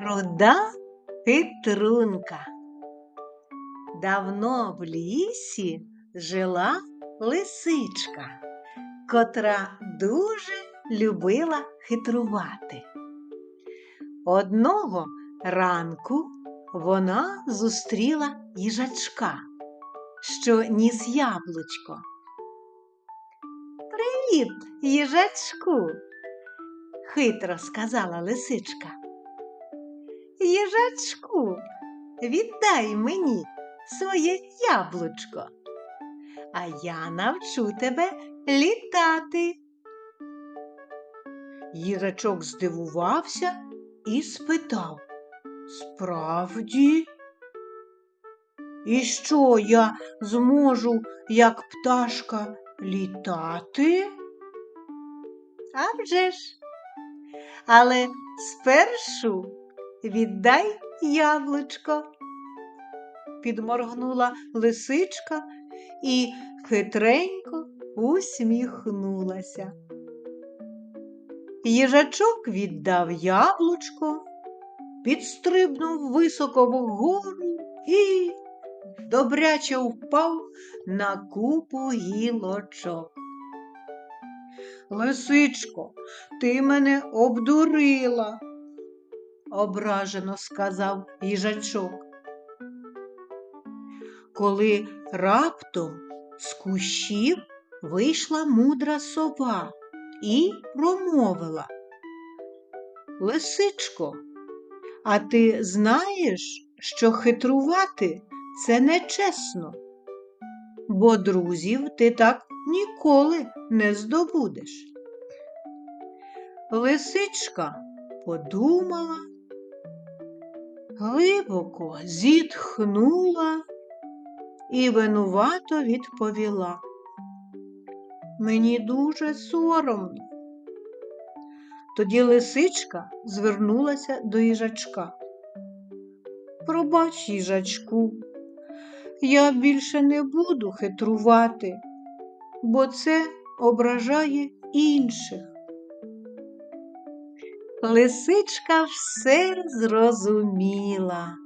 Руда хитрунка. Давно в лісі жила лисичка, котра дуже любила хитрувати. Одного ранку вона зустріла їжачка, що ніс яблучко. Привіт, їжачку, хитро сказала лисичка. Їжачку, віддай мені своє яблучко, а я навчу тебе літати. Їжачок здивувався і спитав Справді? І що я зможу, як пташка, літати? А вже ж. Але спершу віддай яблучко. Підморгнула лисичка і хитренько усміхнулася. Їжачок віддав яблучко, підстрибнув високо вгору і добряче впав на купу гілочок. Лисичко, ти мене обдурила, ображено сказав їжачок. Коли раптом з кущів вийшла мудра сова і промовила. Лисичко, а ти знаєш, що хитрувати це нечесно, бо друзів ти так ніколи не здобудеш. Лисичка подумала, глибоко зітхнула і винувато відповіла. Мені дуже соромно. Тоді лисичка звернулася до їжачка. Пробач, їжачку, я більше не буду хитрувати, бо це ображає інших. Лисичка все зрозуміла.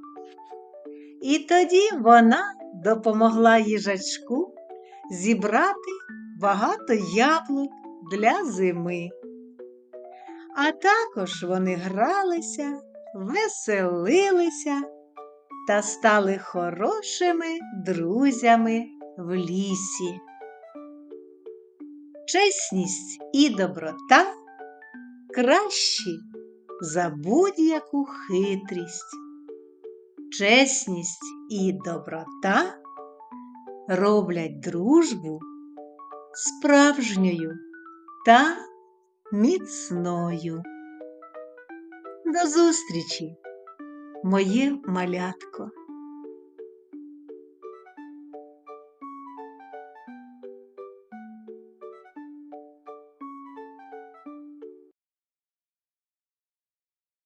І тоді вона допомогла їжачку зібрати багато яблук для зими. А також вони гралися, веселилися та стали хорошими друзями в лісі. Чесність і доброта кращі за будь-яку хитрість. Чесність і доброта роблять дружбу справжньою та міцною. До зустрічі, моє малятко!